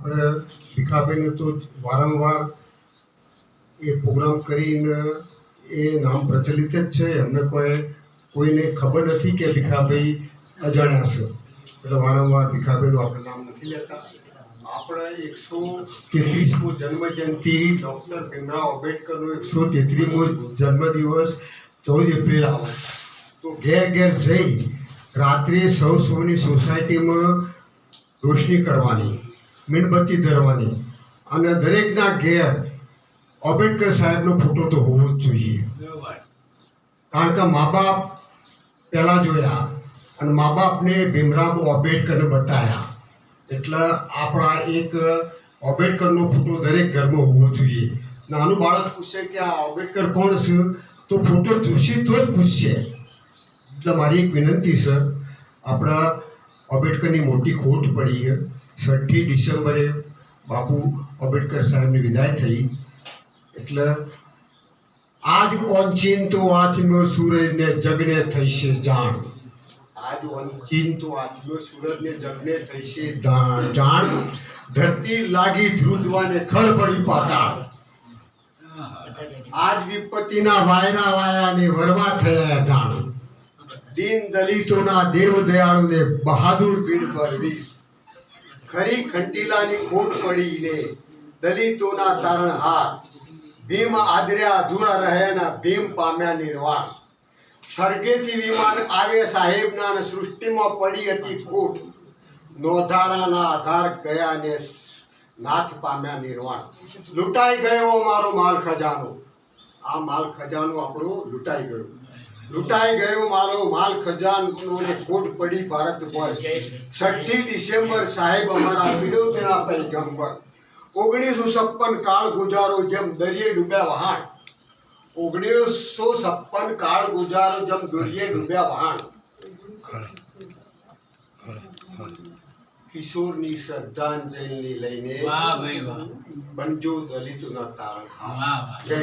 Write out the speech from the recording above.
આપણે શિખાબેને તો વારંવાર એ પ્રોગ્રામ કરીને એ નામ પ્રચલિત જ છે. એમને કોઈ, કોઈને ખબર નથી કે ભીખાભાઈ અજાણ્યા છે. એટલે વારંવાર ભીખાભાઈનું આપણે નામ નથી લેતા. આપણા એકસો તેત્રીસમો જન્મજયંતિ, ડૉક્ટર ભીમરાવ આંબેડકરનો એકસો તેત્રીસમો જન્મદિવસ ચૌદ એપ્રિલ આવે તો ઘેર ઘેર જઈ રાત્રે સૌ સૌની સોસાયટીમાં રોશની કરવાની. મીણબત્તી ધરવાની. અને દરેકના ઘેર આંબેડકર સાહેબનો ફોટો તો હોવો જ જોઈએ. કારણ કે મા બાપ પહેલાં જોયા અને મા બાપને ભીમરાવ આંબેડકરને બતાવ્યા એટલે આપણા એક આંબેડકરનો ફોટો દરેક ઘરમાં હોવો જોઈએ. નાનું બાળક પૂછશે કે આ આંબેડકર કોણ છે? તો ફોટો જોશે તો જ પૂછશે. એટલે મારી એક વિનંતી છે, આપણા આંબેડકરની મોટી ખોટ પડી છે. છઠ્ઠી ડિસેમ્બરે બાપુ આંબેડકર સાહેબની વિદાય થઈ. એટલે આજ ઓનચિંતો આત્મ્યો સૂરજને જગને થઈશે જાણ. આજ ઓનચિંતો આત્મ્યો સૂરજને જગને થઈશે જાણ. ધરતી લાગી ધ્રુજવાને ખળબળી પાતાળ. આજ વિપત્તિના વાયરા વાયાને વરવા થયા દાણ દીન દલિતોના દેવ દયાળુને બહાદુર બીડ ભરવી ખરી ખંટીલાની ખોટ પડીને દલિતોના તારણહાર ભીમ આદર્યા અધૂરા રહ્યાના ભીમ પામ્યા નિર્વાણ. સ્વર્ગેથી વિમાન આવે સાહેબના સૃષ્ટિમાં પડી હતી ખોટ. નોધારાના આધાર ગયા ને નાથ પામ્યા નિર્વાણ. લૂંટાઈ ગયો મારો માલ ખજાનો. આ માલ ખજાનો આપણો લૂંટાઈ ગયો. લૂંટાઈ ગયો મારો માલ ખજાનો ને ખોટ પડી ભારત પર છઠ્ઠી ડિસેમ્બર સાહેબ અમારા વિનોદના પૈગંબર ઓગણીસો છપ્પન કાળ ગુજારો જેમ દરિયે ડૂબ્યા વહાણ. ઓગણીસો છપ્પન કાળ ગુજારો જેમ દરિયે ડૂબ્યા વહાણ. કિશોરની શ્રદ્ધાંજલિ લઈને બંજો દલિતોના તારણ જય